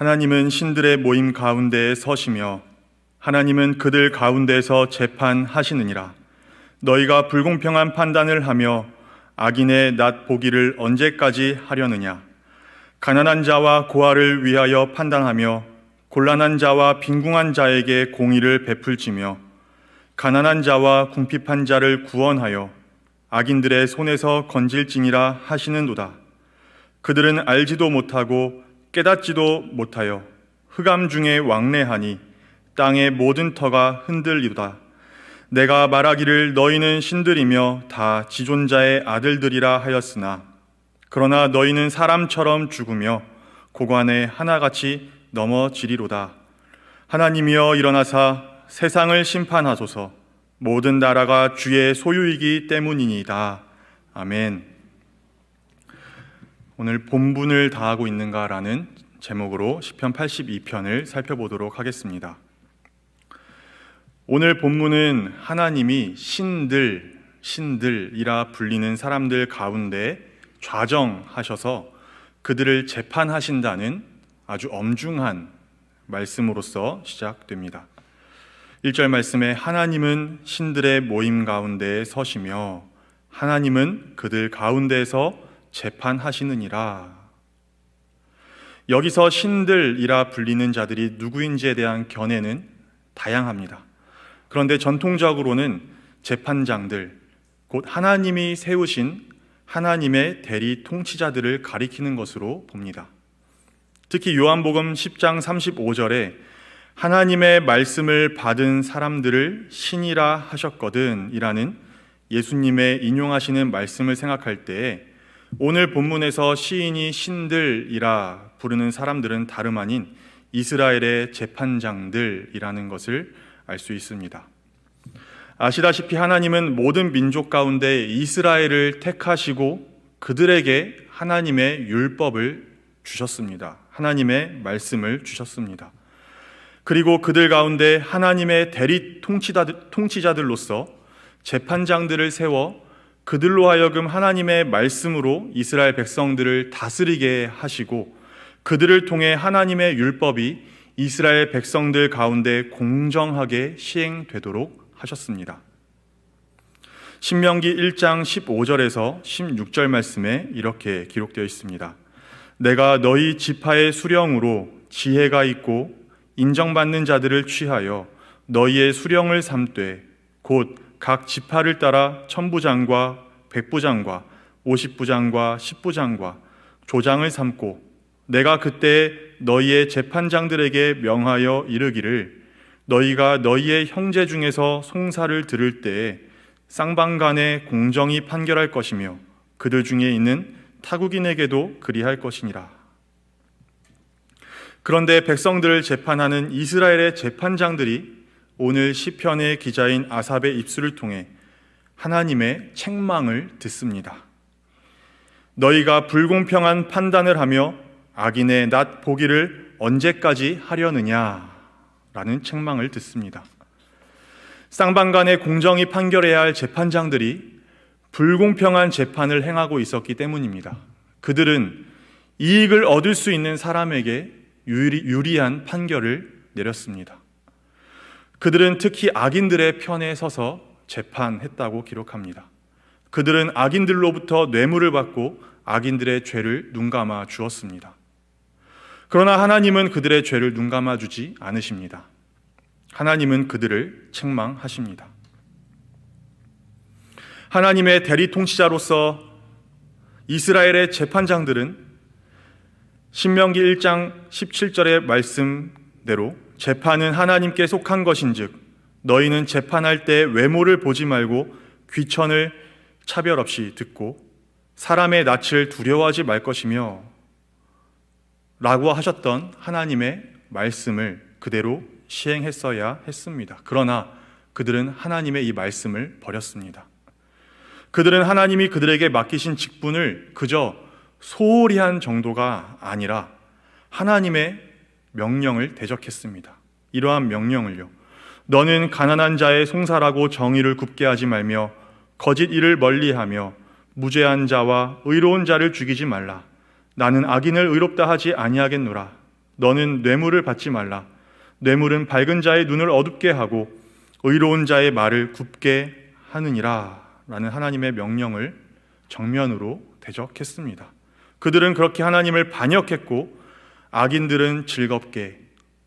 하나님은 신들의 모임 가운데에 서시며 하나님은 그들 가운데서 재판하시느니라. 너희가 불공평한 판단을 하며 악인의 낯 보기를 언제까지 하려느냐? 가난한 자와 고아를 위하여 판단하며 곤란한 자와 빈궁한 자에게 공의를 베풀지며 가난한 자와 궁핍한 자를 구원하여 악인들의 손에서 건질지니라 하시는도다. 그들은 알지도 못하고 깨닫지도 못하여 흑암 중에 왕래하니 땅의 모든 터가 흔들리도다. 내가 말하기를 너희는 신들이며 다 지존자의 아들들이라 하였으나 그러나 너희는 사람처럼 죽으며 고관에 하나같이 넘어지리로다. 하나님이여 일어나사 세상을 심판하소서 모든 나라가 주의 소유이기 때문이니이다. 아멘. 오늘 본분을 다하고 있는가라는 제목으로 시편 82편을 살펴보도록 하겠습니다. 오늘 본문은 하나님이 신들, 신들이라 불리는 사람들 가운데 좌정하셔서 그들을 재판하신다는 아주 엄중한 말씀으로서 시작됩니다. 1절 말씀에 하나님은 신들의 모임 가운데에 서시며 하나님은 그들 가운데에서 재판하시느니라. 여기서 신들이라 불리는 자들이 누구인지에 대한 견해는 다양합니다. 그런데 전통적으로는 재판장들, 곧 하나님이 세우신 하나님의 대리 통치자들을 가리키는 것으로 봅니다. 특히 요한복음 10장 35절에 하나님의 말씀을 받은 사람들을 신이라 하셨거든 이라는 예수님의 인용하시는 말씀을 생각할 때 오늘 본문에서 시인이 신들이라 부르는 사람들은 다름 아닌 이스라엘의 재판장들이라는 것을 알 수 있습니다. 아시다시피 하나님은 모든 민족 가운데 이스라엘을 택하시고 그들에게 하나님의 율법을 주셨습니다. 하나님의 말씀을 주셨습니다. 그리고 그들 가운데 하나님의 대리 통치자들로서 재판장들을 세워 그들로 하여금 하나님의 말씀으로 이스라엘 백성들을 다스리게 하시고 그들을 통해 하나님의 율법이 이스라엘 백성들 가운데 공정하게 시행되도록 하셨습니다. 신명기 1장 15절에서 16절 말씀에 이렇게 기록되어 있습니다. 내가 너희 지파의 수령으로 지혜가 있고 인정받는 자들을 취하여 너희의 수령을 삼되 곧 각 지파를 따라 천부장과 백부장과 오십부장과 십부장과 조장을 삼고 내가 그때 너희의 재판장들에게 명하여 이르기를 너희가 너희의 형제 중에서 송사를 들을 때에 쌍방 간에 공정히 판결할 것이며 그들 중에 있는 타국인에게도 그리할 것이니라. 그런데 백성들을 재판하는 이스라엘의 재판장들이 오늘 시편의 기자인 아삽의 입술을 통해 하나님의 책망을 듣습니다. 너희가 불공평한 판단을 하며 악인의 낯 보기를 언제까지 하려느냐? 라는 책망을 듣습니다. 쌍방간에 공정히 판결해야 할 재판장들이 불공평한 재판을 행하고 있었기 때문입니다. 그들은 이익을 얻을 수 있는 사람에게 유리, 한 판결을 내렸습니다. 그들은 특히 악인들의 편에 서서 재판했다고 기록합니다. 그들은 악인들로부터 뇌물을 받고 악인들의 죄를 눈감아 주었습니다. 그러나 하나님은 그들의 죄를 눈감아 주지 않으십니다. 하나님은 그들을 책망하십니다. 하나님의 대리 통치자로서 이스라엘의 재판장들은 신명기 1장 17절의 말씀대로 재판은 하나님께 속한 것인즉 너희는 재판할 때 외모를 보지 말고 귀천을 차별 없이 듣고 사람의 낯을 두려워하지 말 것이며 라고 하셨던 하나님의 말씀을 그대로 시행했어야 했습니다. 그러나 그들은 하나님의 이 말씀을 버렸습니다. 그들은 하나님이 그들에게 맡기신 직분을 그저 소홀히 한 정도가 아니라 하나님의 명령을 대적했습니다. 이러한 명령을요. 너는 가난한 자의 송사라고 정의를 굽게 하지 말며 거짓 일을 멀리하며 무죄한 자와 의로운 자를 죽이지 말라. 나는 악인을 의롭다 하지 아니하겠노라. 너는 뇌물을 받지 말라. 뇌물은 밝은 자의 눈을 어둡게 하고 의로운 자의 말을 굽게 하느니라. 라는 하나님의 명령을 정면으로 대적했습니다. 그들은 그렇게 하나님을 반역했고 악인들은 즐겁게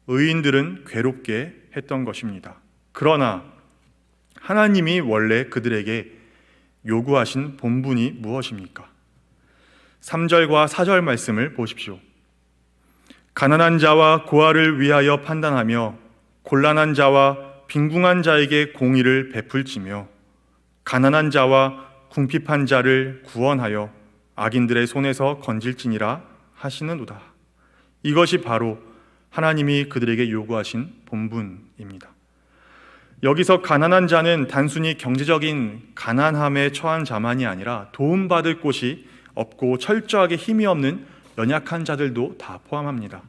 의인들은 괴롭게 했던 것입니다. 그러나 하나님이 원래 그들에게 요구하신 본분이 무엇입니까? 3절과 4절 말씀을 보십시오. 가난한 자와 고아를 위하여 판단하며 곤란한 자와 빈궁한 자에게 공의를 베풀지며 가난한 자와 궁핍한 자를 구원하여 악인들의 손에서 건질지니라 하시는도다. 이것이 바로 하나님이 그들에게 요구하신 본분입니다. 여기서 가난한 자는 단순히 경제적인 가난함에 처한 자만이 아니라 도움받을 곳이 없고 철저하게 힘이 없는 연약한 자들도 다 포함합니다.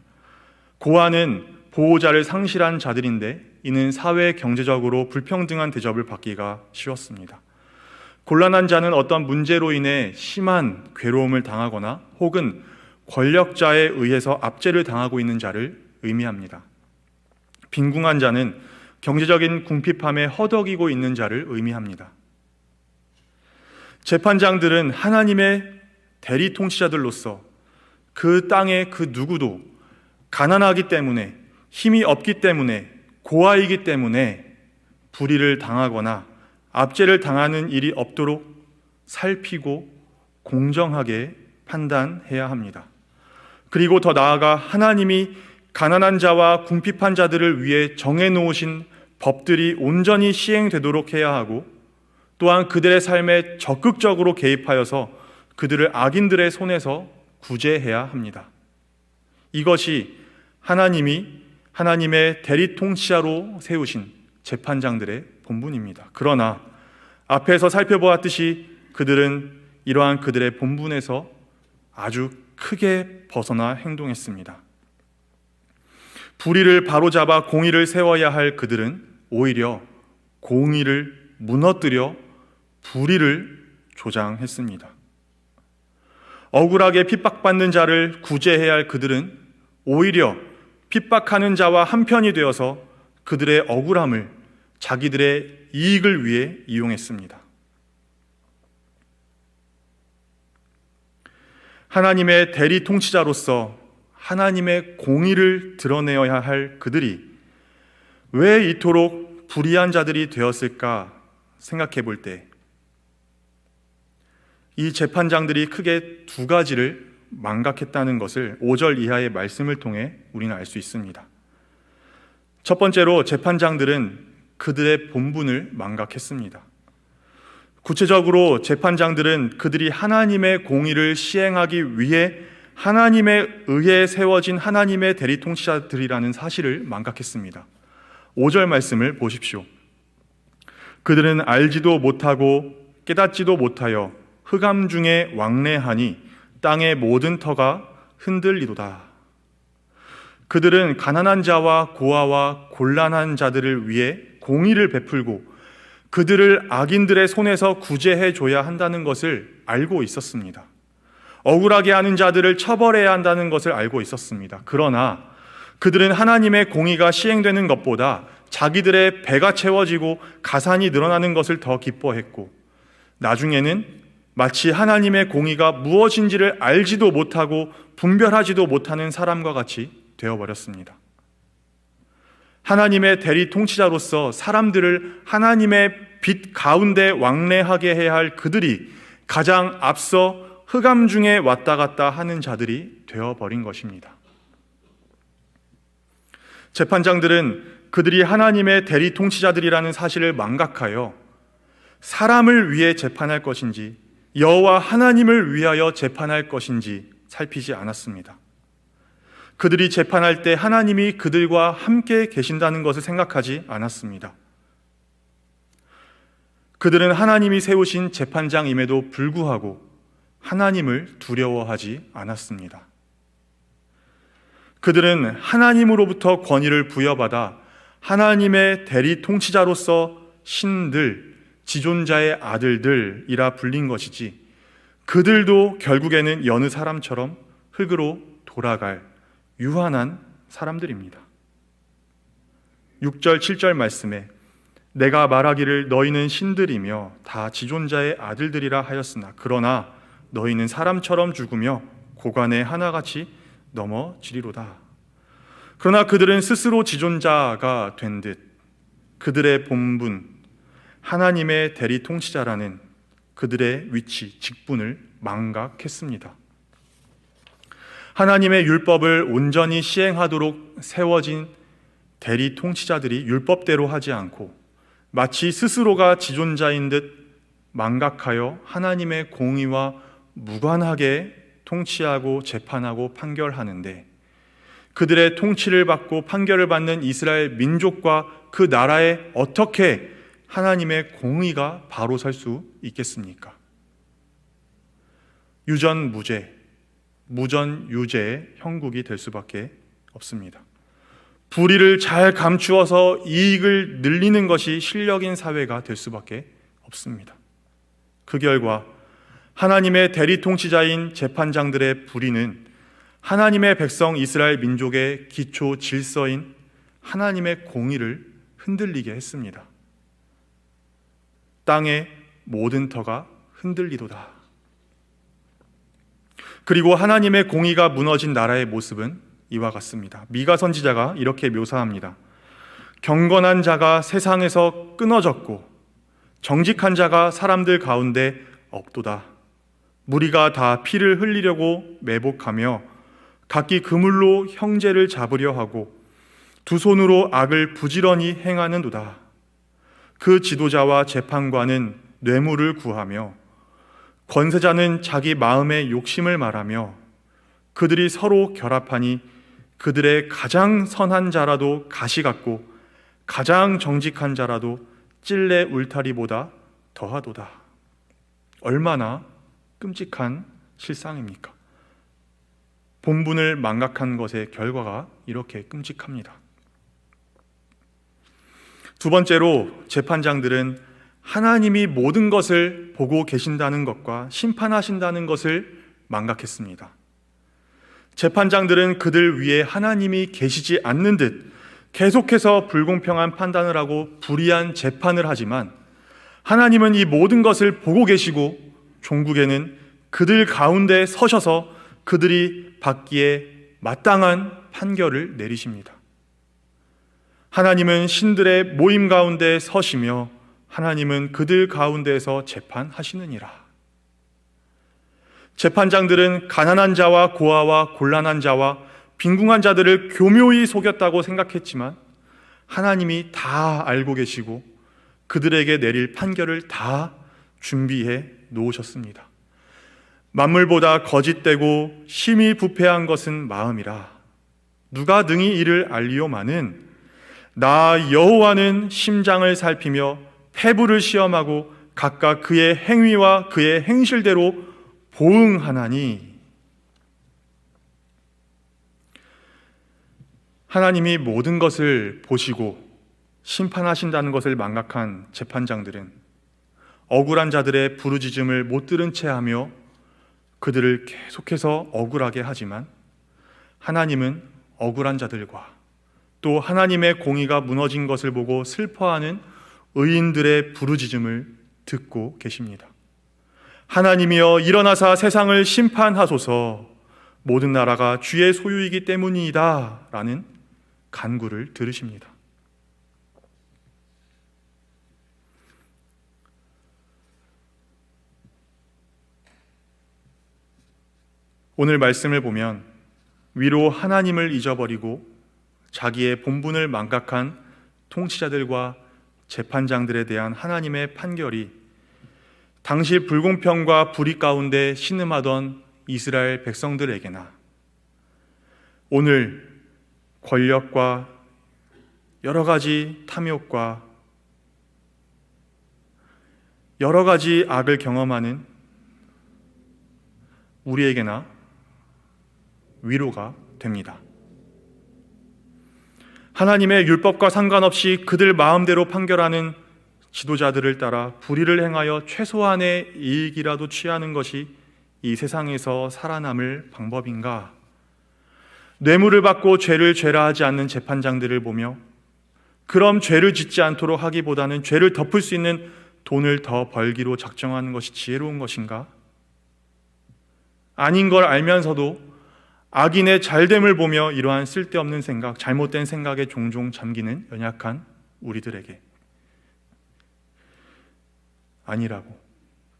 고아는 보호자를 상실한 자들인데 이는 사회 경제적으로 불평등한 대접을 받기가 쉬웠습니다. 곤란한 자는 어떤 문제로 인해 심한 괴로움을 당하거나 혹은 권력자에 의해서 압제를 당하고 있는 자를 의미합니다. 빈궁한 자는 경제적인 궁핍함에 허덕이고 있는 자를 의미합니다. 재판장들은 하나님의 대리 통치자들로서 그 땅의 그 누구도 가난하기 때문에 힘이 없기 때문에 고아이기 때문에 불의를 당하거나 압제를 당하는 일이 없도록 살피고 공정하게 판단해야 합니다. 그리고 더 나아가 하나님이 가난한 자와 궁핍한 자들을 위해 정해 놓으신 법들이 온전히 시행되도록 해야 하고 또한 그들의 삶에 적극적으로 개입하여서 그들을 악인들의 손에서 구제해야 합니다. 이것이 하나님이 하나님의 대리 통치자로 세우신 재판장들의 본분입니다. 그러나 앞에서 살펴보았듯이 그들은 이러한 그들의 본분에서 아주 크게 벗어나 행동했습니다. 불의를 바로잡아 공의를 세워야 할 그들은 오히려 공의를 무너뜨려 불의를 조장했습니다. 억울하게 핍박받는 자를 구제해야 할 그들은 오히려 핍박하는 자와 한편이 되어서 그들의 억울함을 자기들의 이익을 위해 이용했습니다. 하나님의 대리 통치자로서 하나님의 공의를 드러내어야 할 그들이 왜 이토록 불의한 자들이 되었을까 생각해 볼 때, 이 재판장들이 크게 두 가지를 망각했다는 것을 5절 이하의 말씀을 통해 우리는 알 수 있습니다. 첫 번째로 재판장들은 그들의 본분을 망각했습니다. 구체적으로 재판장들은 그들이 하나님의 공의를 시행하기 위해 하나님에 의해 세워진 하나님의 대리 통치자들이라는 사실을 망각했습니다. 5절 말씀을 보십시오. 그들은 알지도 못하고 깨닫지도 못하여 흑암 중에 왕래하니 땅의 모든 터가 흔들리도다. 그들은 가난한 자와 고아와 곤란한 자들을 위해 공의를 베풀고 그들을 악인들의 손에서 구제해 줘야 한다는 것을 알고 있었습니다. 억울하게 하는 자들을 처벌해야 한다는 것을 알고 있었습니다. 그러나 그들은 하나님의 공의가 시행되는 것보다 자기들의 배가 채워지고 가산이 늘어나는 것을 더 기뻐했고 나중에는 마치 하나님의 공의가 무엇인지를 알지도 못하고 분별하지도 못하는 사람과 같이 되어버렸습니다. 하나님의 대리 통치자로서 사람들을 하나님의 빛 가운데 왕래하게 해야 할 그들이 가장 앞서 흑암 중에 왔다 갔다 하는 자들이 되어버린 것입니다. 재판장들은 그들이 하나님의 대리 통치자들이라는 사실을 망각하여 사람을 위해 재판할 것인지 여호와 하나님을 위하여 재판할 것인지 살피지 않았습니다. 그들이 재판할 때 하나님이 그들과 함께 계신다는 것을 생각하지 않았습니다. 그들은 하나님이 세우신 재판장임에도 불구하고 하나님을 두려워하지 않았습니다. 그들은 하나님으로부터 권위를 부여받아 하나님의 대리 통치자로서 신들, 지존자의 아들들이라 불린 것이지 그들도 결국에는 여느 사람처럼 흙으로 돌아갈 유한한 사람들입니다. 6절, 7절 말씀에 내가 말하기를 너희는 신들이며 다 지존자의 아들들이라 하였으나 그러나 너희는 사람처럼 죽으며 고관에 하나같이 넘어지리로다. 그러나 그들은 스스로 지존자가 된 듯 그들의 본분 하나님의 대리 통치자라는 그들의 위치, 직분을 망각했습니다. 하나님의 율법을 온전히 시행하도록 세워진 대리 통치자들이 율법대로 하지 않고 마치 스스로가 지존자인 듯 망각하여 하나님의 공의와 무관하게 통치하고 재판하고 판결하는데 그들의 통치를 받고 판결을 받는 이스라엘 민족과 그 나라에 어떻게 하나님의 공의가 바로 설 수 있겠습니까? 유전 무죄, 무전 유죄의 형국이 될 수밖에 없습니다. 불의를 잘 감추어서 이익을 늘리는 것이 실력인 사회가 될 수밖에 없습니다. 그 결과 하나님의 대리 통치자인 재판장들의 불의는 하나님의 백성 이스라엘 민족의 기초 질서인 하나님의 공의를 흔들리게 했습니다. 땅의 모든 터가 흔들리도다. 그리고 하나님의 공의가 무너진 나라의 모습은 이와 같습니다. 미가 선지자가 이렇게 묘사합니다. 경건한 자가 세상에서 끊어졌고 정직한 자가 사람들 가운데 없도다. 무리가 다 피를 흘리려고 매복하며 각기 그물로 형제를 잡으려 하고 두 손으로 악을 부지런히 행하는도다. 그 지도자와 재판관은 뇌물을 구하며 권세자는 자기 마음의 욕심을 말하며 그들이 서로 결합하니 그들의 가장 선한 자라도 가시 같고 가장 정직한 자라도 찔레 울타리보다 더하도다. 얼마나 끔찍한 실상입니까? 본분을 망각한 것의 결과가 이렇게 끔찍합니다. 두 번째로 재판장들은 하나님이 모든 것을 보고 계신다는 것과 심판하신다는 것을 망각했습니다. 재판장들은 그들 위에 하나님이 계시지 않는 듯 계속해서 불공평한 판단을 하고 불의한 재판을 하지만 하나님은 이 모든 것을 보고 계시고 종국에는 그들 가운데 서셔서 그들이 받기에 마땅한 판결을 내리십니다. 하나님은 신들의 모임 가운데 서시며 하나님은 그들 가운데서 재판하시느니라. 재판장들은 가난한 자와 고아와 곤란한 자와 빈궁한 자들을 교묘히 속였다고 생각했지만 하나님이 다 알고 계시고 그들에게 내릴 판결을 다 준비해 놓으셨습니다. 만물보다 거짓되고 심히 부패한 것은 마음이라. 누가 능히 이를 알리오마는 나 여호와는 심장을 살피며 폐부를 시험하고 각각 그의 행위와 그의 행실대로 보응하나니 하나님이 모든 것을 보시고 심판하신다는 것을 망각한 재판장들은 억울한 자들의 부르짖음을 못 들은 채 하며 그들을 계속해서 억울하게 하지만 하나님은 억울한 자들과 또 하나님의 공의가 무너진 것을 보고 슬퍼하는 의인들의 부르짖음을 듣고 계십니다. 하나님이여 일어나사 세상을 심판하소서 모든 나라가 주의 소유이기 때문이다 라는 간구를 들으십니다. 오늘 말씀을 보면 위로 하나님을 잊어버리고 자기의 본분을 망각한 통치자들과 재판장들에 대한 하나님의 판결이 당시 불공평과 불의 가운데 신음하던 이스라엘 백성들에게나 오늘 권력과 여러 가지 탐욕과 여러 가지 악을 경험하는 우리에게나 위로가 됩니다. 하나님의 율법과 상관없이 그들 마음대로 판결하는 지도자들을 따라 불의를 행하여 최소한의 이익이라도 취하는 것이 이 세상에서 살아남을 방법인가? 뇌물을 받고 죄를 죄라 하지 않는 재판장들을 보며 그럼 죄를 짓지 않도록 하기보다는 죄를 덮을 수 있는 돈을 더 벌기로 작정하는 것이 지혜로운 것인가? 아닌 걸 알면서도 악인의 잘됨을 보며 이러한 쓸데없는 생각, 잘못된 생각에 종종 잠기는 연약한 우리들에게 아니라고.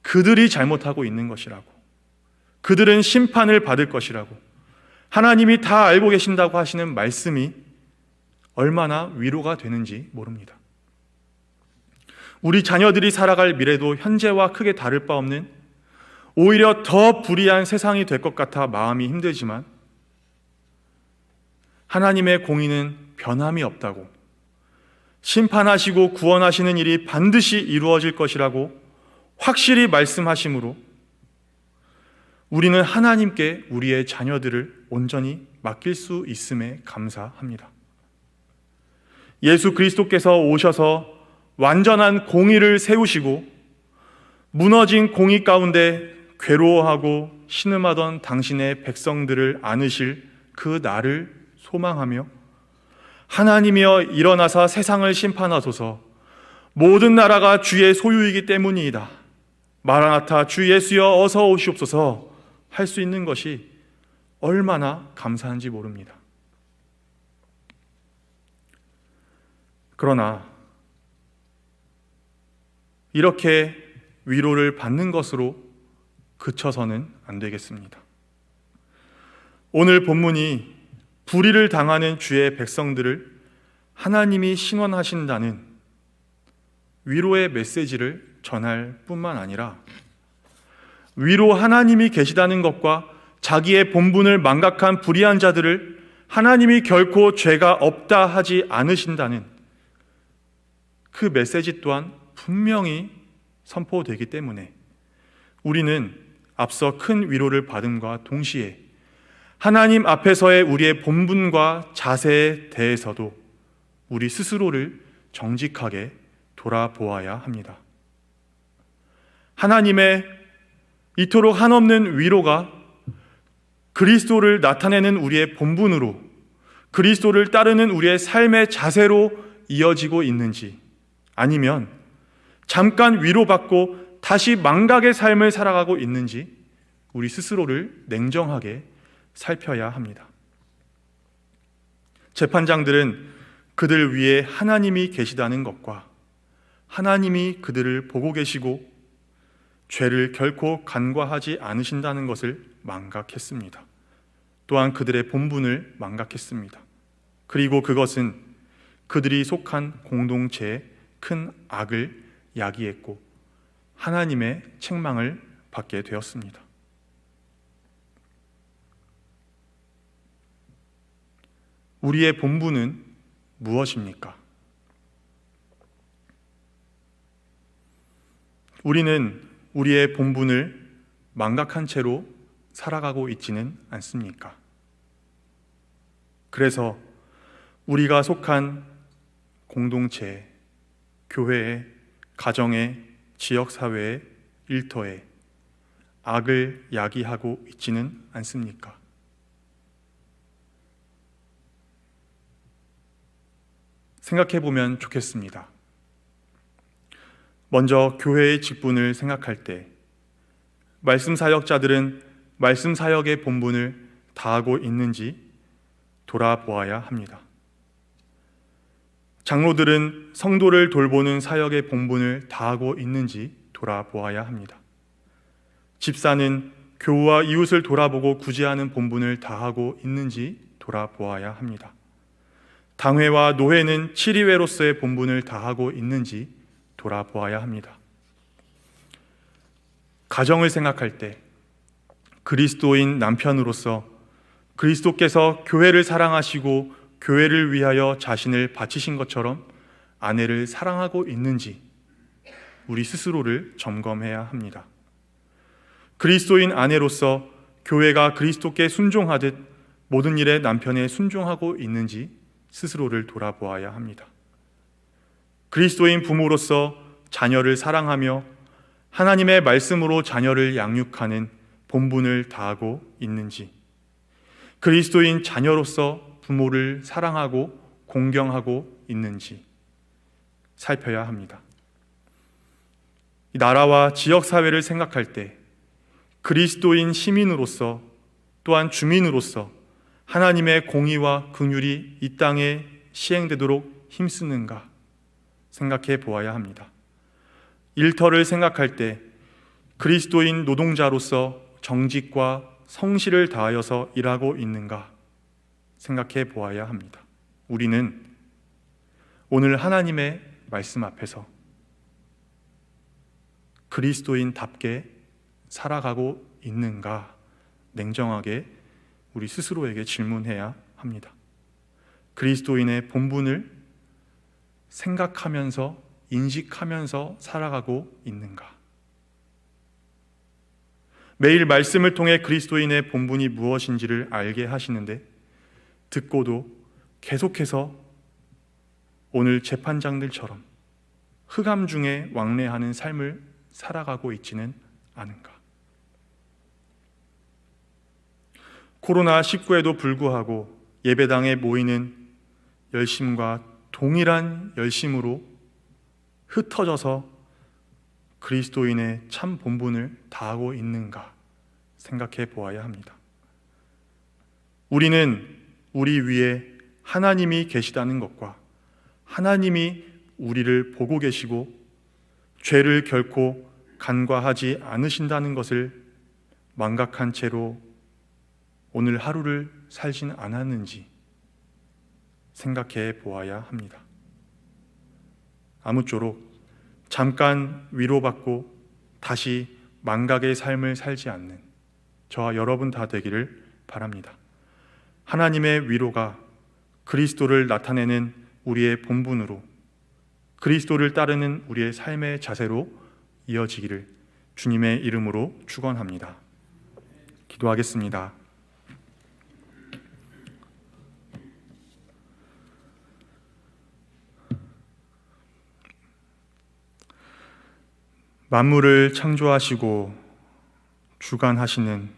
그들이 잘못하고 있는 것이라고. 그들은 심판을 받을 것이라고. 하나님이 다 알고 계신다고 하시는 말씀이 얼마나 위로가 되는지 모릅니다. 우리 자녀들이 살아갈 미래도 현재와 크게 다를 바 없는 오히려 더 불의한 세상이 될 것 같아 마음이 힘들지만 하나님의 공의는 변함이 없다고 심판하시고 구원하시는 일이 반드시 이루어질 것이라고 확실히 말씀하시므로 우리는 하나님께 우리의 자녀들을 온전히 맡길 수 있음에 감사합니다. 예수 그리스도께서 오셔서 완전한 공의를 세우시고 무너진 공의 가운데 괴로워하고 신음하던 당신의 백성들을 안으실 그 날을 소망하며 하나님이여 일어나사 세상을 심판하소서 모든 나라가 주의 소유이기 때문이다. 마라나타 주 예수여 어서 오시옵소서 할 수 있는 것이 얼마나 감사한지 모릅니다. 그러나 이렇게 위로를 받는 것으로 그쳐서는 안 되겠습니다. 오늘 본문이 불의를 당하는 주의 백성들을 하나님이 신원하신다는 위로의 메시지를 전할 뿐만 아니라 위로 하나님이 계시다는 것과 자기의 본분을 망각한 불의한 자들을 하나님이 결코 죄가 없다 하지 않으신다는 그 메시지 또한 분명히 선포되기 때문에 우리는 앞서 큰 위로를 받음과 동시에 하나님 앞에서의 우리의 본분과 자세에 대해서도 우리 스스로를 정직하게 돌아보아야 합니다. 하나님의 이토록 한없는 위로가 그리스도를 나타내는 우리의 본분으로 그리스도를 따르는 우리의 삶의 자세로 이어지고 있는지 아니면 잠깐 위로받고 다시 망각의 삶을 살아가고 있는지 우리 스스로를 냉정하게 살펴야 합니다. 재판장들은 그들 위에 하나님이 계시다는 것과 하나님이 그들을 보고 계시고 죄를 결코 간과하지 않으신다는 것을 망각했습니다. 또한 그들의 본분을 망각했습니다. 그리고 그것은 그들이 속한 공동체의 큰 악을 야기했고 하나님의 책망을 받게 되었습니다. 우리의 본분은 무엇입니까? 우리는 우리의 본분을 망각한 채로 살아가고 있지는 않습니까? 그래서 우리가 속한 공동체, 교회에, 가정에, 지역사회에, 일터에 악을 야기하고 있지는 않습니까? 생각해 보면 좋겠습니다. 먼저 교회의 직분을 생각할 때 말씀 사역자들은 말씀 사역의 본분을 다하고 있는지 돌아보아야 합니다. 장로들은 성도를 돌보는 사역의 본분을 다하고 있는지 돌아보아야 합니다. 집사는 교우와 이웃을 돌아보고 구제하는 본분을 다하고 있는지 돌아보아야 합니다. 당회와 노회는 치리회로서의 본분을 다하고 있는지 돌아보아야 합니다. 가정을 생각할 때 그리스도인 남편으로서 그리스도께서 교회를 사랑하시고 교회를 위하여 자신을 바치신 것처럼 아내를 사랑하고 있는지 우리 스스로를 점검해야 합니다. 그리스도인 아내로서 교회가 그리스도께 순종하듯 모든 일에 남편에 순종하고 있는지 스스로를 돌아보아야 합니다. 그리스도인 부모로서 자녀를 사랑하며 하나님의 말씀으로 자녀를 양육하는 본분을 다하고 있는지, 그리스도인 자녀로서 부모를 사랑하고 공경하고 있는지 살펴야 합니다. 나라와 지역 사회를 생각할 때 그리스도인 시민으로서 또한 주민으로서 하나님의 공의와 긍휼이 이 땅에 시행되도록 힘쓰는가 생각해 보아야 합니다. 일터를 생각할 때 그리스도인 노동자로서 정직과 성실을 다하여서 일하고 있는가 생각해 보아야 합니다. 우리는 오늘 하나님의 말씀 앞에서 그리스도인답게 살아가고 있는가 냉정하게 우리 스스로에게 질문해야 합니다. 그리스도인의 본분을 생각하면서 인식하면서 살아가고 있는가? 매일 말씀을 통해 그리스도인의 본분이 무엇인지를 알게 하시는데 듣고도 계속해서 오늘 재판장들처럼 흑암 중에 왕래하는 삶을 살아가고 있지는 않은가? 코로나19에도 불구하고 예배당에 모이는 열심과 동일한 열심으로 흩어져서 그리스도인의 참 본분을 다하고 있는가 생각해 보아야 합니다. 우리는 우리 위에 하나님이 계시다는 것과 하나님이 우리를 보고 계시고 죄를 결코 간과하지 않으신다는 것을 망각한 채로 오늘 하루를 살진 않았는지 생각해 보아야 합니다. 아무쪼록 잠깐 위로받고 다시 망각의 삶을 살지 않는 저와 여러분 다 되기를 바랍니다. 하나님의 위로가 그리스도를 나타내는 우리의 본분으로 그리스도를 따르는 우리의 삶의 자세로 이어지기를 주님의 이름으로 축원합니다. 기도하겠습니다. 만물을 창조하시고 주관하시는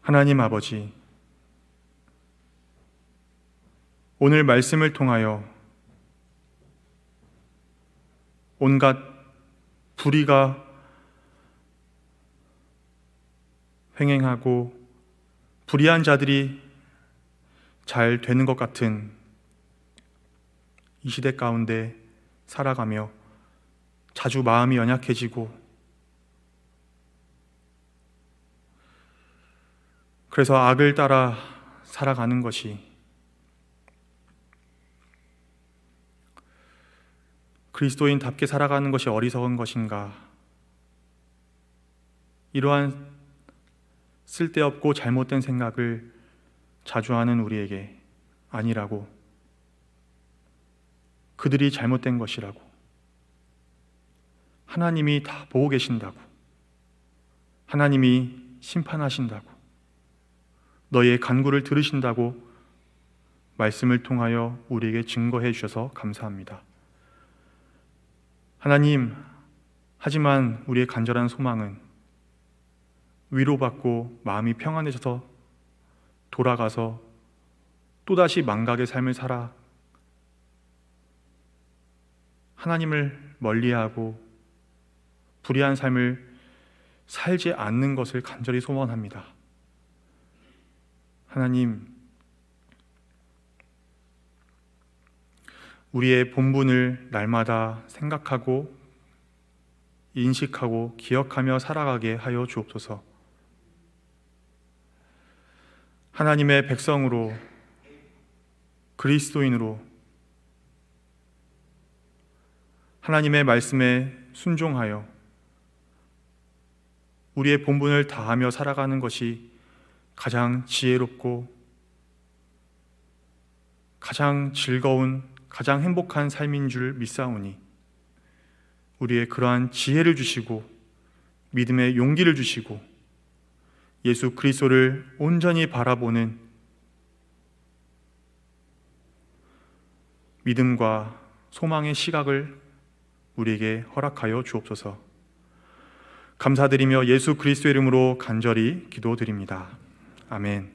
하나님 아버지, 오늘 말씀을 통하여 온갖 불의가 횡행하고 불의한 자들이 잘 되는 것 같은 이 시대 가운데 살아가며 자주 마음이 연약해지고 그래서 악을 따라 살아가는 것이 그리스도인답게 살아가는 것이 어리석은 것인가? 이러한 쓸데없고 잘못된 생각을 자주 하는 우리에게 아니라고 그들이 잘못된 것이라고. 하나님이 다 보고 계신다고. 하나님이 심판하신다고. 너의 간구를 들으신다고 말씀을 통하여 우리에게 증거해 주셔서 감사합니다. 하나님, 하지만 우리의 간절한 소망은 위로받고 마음이 평안해져서 돌아가서 또다시 망각의 삶을 살아 하나님을 멀리하고 불의한 삶을 살지 않는 것을 간절히 소원합니다. 하나님, 우리의 본분을 날마다 생각하고 인식하고 기억하며 살아가게 하여 주옵소서. 하나님의 백성으로 그리스도인으로 하나님의 말씀에 순종하여 우리의 본분을 다하며 살아가는 것이 가장 지혜롭고 가장 즐거운 가장 행복한 삶인 줄 믿사오니 우리의 그러한 지혜를 주시고 믿음의 용기를 주시고 예수 그리스도를 온전히 바라보는 믿음과 소망의 시각을 우리에게 허락하여 주옵소서. 감사드리며 예수 그리스도 이름으로 간절히 기도드립니다. 아멘.